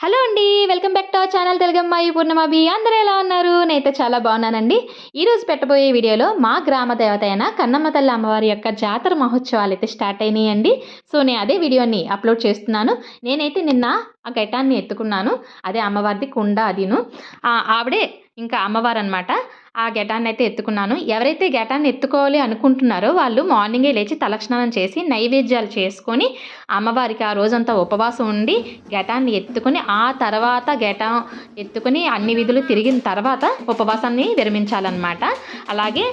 Hello అండి welcome back to our channel తెలుగమ్మాయి పూర్ణమాబి అందరూ ఎలా ఉన్నారు? నేనైతే చాలా బాగున్నానండి. ఈరోజు పెట్టబోయే వీడియోలో మా గ్రామ దేవత అయిన కన్నమ్మ తల్లి అమ్మవారి యొక్క జాతర మహోత్సవాలు అయితే స్టార్ట్ అయినాయండి. సో నేను అదే వీడియోని అప్లోడ్ చేస్తున్నాను. నేనైతే నిన్న ఆ ఘటాన్ని ఎత్తుకున్నాను. అదే అమ్మవారిది కుండ అదిను. ఆవిడే ఇంకా అమ్మవారు అనమాట ఆ ఘటాన్ని అయితే ఎత్తుకున్నాను. ఎవరైతే ఘటాన్ని ఎత్తుకోవాలి అనుకుంటున్నారో వాళ్ళు మార్నింగే లేచి తలక్షణం చేసి నైవేద్యాలు చేసుకొని అమ్మవారికి ఆ రోజంతా ఉపవాసం ఉండి ఘటాన్ని ఎత్తుకొని ఆ తర్వాత ఘటం ఎత్తుకొని అన్ని విధులు తిరిగిన తర్వాత ఉపవాసాన్ని విరమించాలన్నమాట. అలాగే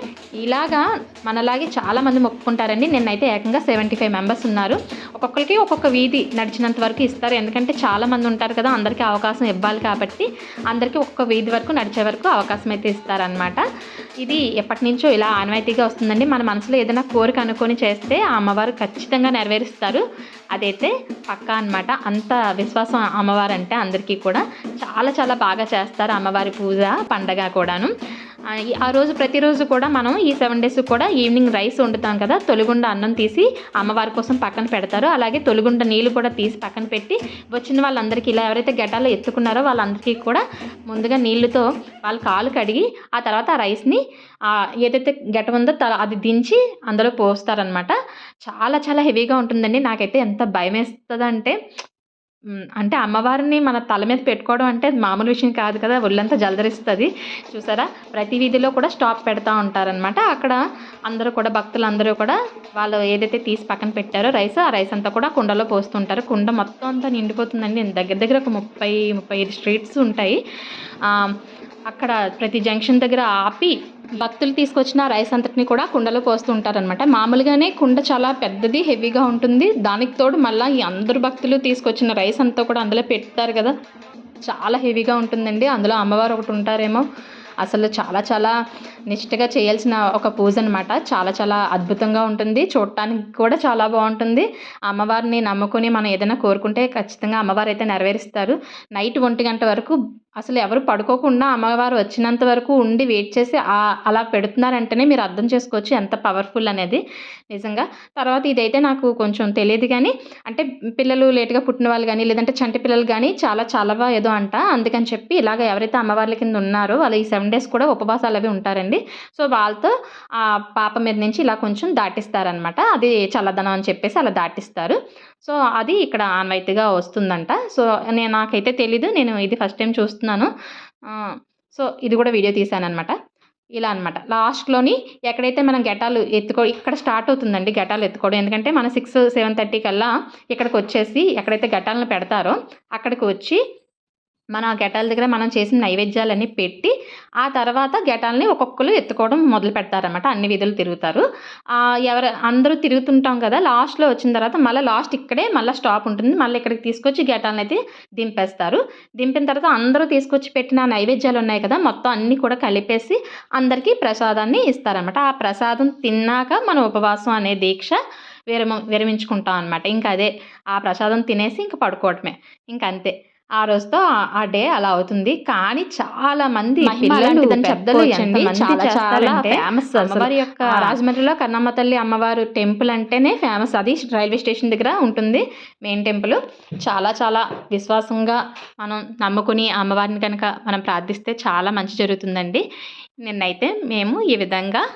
ఇలాగా మనలాగే చాలామంది మొక్కుకుంటారండి. నిన్నైతే ఏకంగా సెవెంటీ ఫైవ్ మెంబర్స్ ఉన్నారు. ఒక్కొక్కరికి ఒక్కొక్క వీధి నడిచినంత వరకు ఇస్తారు. ఎందుకంటే చాలామంది ఉంటారు కదా అందరికీ అవకాశం ఇవ్వాలి కాబట్టి అందరికీ ఒక్కొక్క వీధి వరకు నడిచే వరకు అవకాశం అయితే ఇస్తారనమాట ఇది ఎప్పటి నుంచో ఇలా ఆనవాయితీగా వస్తుందండి. మన మనసులో ఏదైనా కోరిక అనుకొని చేస్తే ఆ అమ్మవారు ఖచ్చితంగా నెరవేరుస్తారు. అదైతే పక్కా అనమాట అంత విశ్వాసం అమ్మవారు అంటే అందరికీ కూడా. చాలా చాలా బాగా చేస్తారు అమ్మవారి పూజ పండగ కూడాను. ఆ, రోజు ప్రతిరోజు కూడా మనం ఈ సెవెన్ డేస్ కూడా ఈవినింగ్ రైస్ వండుతాం కదా తొలిగుండ అన్నం తీసి అమ్మవారి కోసం పక్కన పెడతారు. అలాగే తొలిగుండ నీళ్ళు కూడా తీసి పక్కన పెట్టి వచ్చిన వాళ్ళందరికీ ఇలా ఎవరైతే గడ్డాలో ఎత్తుకున్నారో వాళ్ళందరికీ కూడా ముందుగా నీళ్ళతో వాళ్ళ కాలు కడిగి ఆ తర్వాత ఆ రైస్ని ఏదైతే గడ్డ ఉందో త- అది దించి అందులో పోస్తారనమాట చాలా చాలా హెవీగా ఉంటుందండి. నాకైతే ఎంత భయం వేస్తుందంటే అంటే అమ్మవారిని మన తల మీద పెట్టుకోవడం అంటే మామూలు విషయం కాదు కదా ఒళ్ళంతా జలదరిస్తుంది చూసారా? ప్రతి వీధిలో కూడా స్టాప్ పెడతా ఉంటారనమాట అక్కడ అందరూ కూడా భక్తులు అందరూ కూడా వాళ్ళు ఏదైతే తీసి పక్కన పెట్టారో రైస్ ఆ రైస్ అంతా కూడా కుండలో పోస్తుంటారు. కుండ మొత్తం అంతా నిండిపోతుందండి. దగ్గర దగ్గర ఒక ముప్పై ముప్పై ఐదు స్ట్రీట్స్ ఉంటాయి. అక్కడ ప్రతి జంక్షన్ దగ్గర ఆపి భక్తులు తీసుకొచ్చిన రైస్ అంతటిని కూడా కుండలో పోస్తూ ఉంటారనమాట మామూలుగానే కుండ చాలా పెద్దది హెవీగా ఉంటుంది. దానికి తోడు మళ్ళీ ఈ అందరు భక్తులు తీసుకొచ్చిన రైస్ అంతా కూడా అందులో పెడతారు కదా. చాలా హెవీగా ఉంటుందండి. అందులో అమ్మవారు ఒకటి ఉంటారేమో. అసలు చాలా చాలా నిష్ఠగా చేయాల్సిన ఒక పూజ అనమాట చాలా చాలా అద్భుతంగా ఉంటుంది. చూడటానికి కూడా చాలా బాగుంటుంది. అమ్మవారిని నమ్ముకొని మనం ఏదైనా కోరుకుంటే ఖచ్చితంగా అమ్మవారు అయితే నెరవేరుస్తారు. నైట్ ఒంటి గంట వరకు అసలు ఎవరు పడుకోకుండా అమ్మవారు వచ్చినంత వరకు ఉండి వెయిట్ చేసి అలా పెడుతున్నారంటేనే మీరు అర్థం చేసుకోవచ్చు ఎంత పవర్ఫుల్ అనేది నిజంగా. తర్వాత ఇదైతే నాకు కొంచెం తెలియదు కానీ అంటే పిల్లలు లేట్గా పుట్టిన వాళ్ళు కానీ లేదంటే చంటి పిల్లలు కానీ చాలా చలవ ఏదో అంట. అందుకని చెప్పి ఇలాగ ఎవరైతే అమ్మవార్ల కింద ఉన్నారో వాళ్ళు ఈ సెవెన్ డేస్ కూడా ఉపవాసాలు అవి ఉంటారండి. సో వాళ్ళతో ఆ పాప మీద నుంచి ఇలా కొంచెం దాటిస్తారనమాట అది చల్లదనం అని చెప్పేసి అలా దాటిస్తారు. సో అది ఇక్కడ ఆన్వైతిగా వస్తుందంట. సో నేను నాకైతే తెలీదు. నేను ఇది ఫస్ట్ టైం చూస్తున్నాను. సో ఇది కూడా వీడియో తీశాను అనమాట ఇలా అనమాట లాస్ట్లోని ఎక్కడైతే మనం గెటాలు ఎత్తుకో ఇక్కడ స్టార్ట్ అవుతుందండి గెటాలు ఎత్తుకోవడం. ఎందుకంటే మన సిక్స్ సెవెన్ థర్టీ కల్లా ఇక్కడికి వచ్చేసి ఎక్కడైతే గెటాలను పెడతారో అక్కడికి వచ్చి మన గెటాల దగ్గర మనం చేసిన నైవేద్యాలన్నీ పెట్టి ఆ తర్వాత గెటాలని ఒక్కొక్కరు ఎత్తుకోవడం మొదలు పెడతారనమాట అన్ని వీధులు తిరుగుతారు. ఎవరు అందరూ తిరుగుతుంటాం కదా లాస్ట్లో వచ్చిన తర్వాత మళ్ళీ లాస్ట్ ఇక్కడే మళ్ళీ స్టాప్ ఉంటుంది. మళ్ళీ ఇక్కడికి తీసుకొచ్చి గెటాలను అయితే దింపేస్తారు. దింపిన తర్వాత అందరూ తీసుకొచ్చి పెట్టిన నైవేద్యాలు ఉన్నాయి కదా మొత్తం అన్నీ కూడా కలిపేసి అందరికీ ప్రసాదాన్ని ఇస్తారనమాట ఆ ప్రసాదం తిన్నాక మన ఉపవాసం అనే దీక్ష విరమ విరమించుకుంటాం అనమాట ఇంకా అదే ఆ ప్రసాదం తినేసి ఇంకా పడుకోవటమే. ఇంకంతే అంతే. ఆ రోజుతో ఆ- డే అలా అవుతుంది. కానీ చాలా మంది పెద్దలు చాలా చాలా అసలు. అమ్మవారి యొక్క రాజమండ్రిలో కన్నమ్మ తల్లి అమ్మవారు టెంపుల్ అంటేనే ఫేమస్ అది రైల్వే స్టేషన్ దగ్గర ఉంటుంది. Main temple. చాలా చాలా విశ్వాసంగా మనం నమ్ముకుని అమ్మవారిని కనుక మనం ప్రార్థిస్తే చాలా మంచి జరుగుతుందండి. నిన్నైతే మేము ఈ విధంగా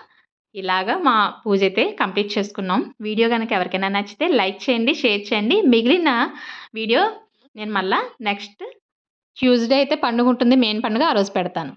ఇలాగా మా పూజ అయితే కంప్లీట్ చేసుకున్నాం. వీడియో కనుక ఎవరికైనా నచ్చితే లైక్ చేయండి షేర్ చేయండి. మిగిలిన వీడియో నేను మళ్ళా నెక్స్ట్ ట్యూస్డే అయితే పండుగ ఉంటుంది. మెయిన్ పండుగ ఆ రోజు పెడతాను.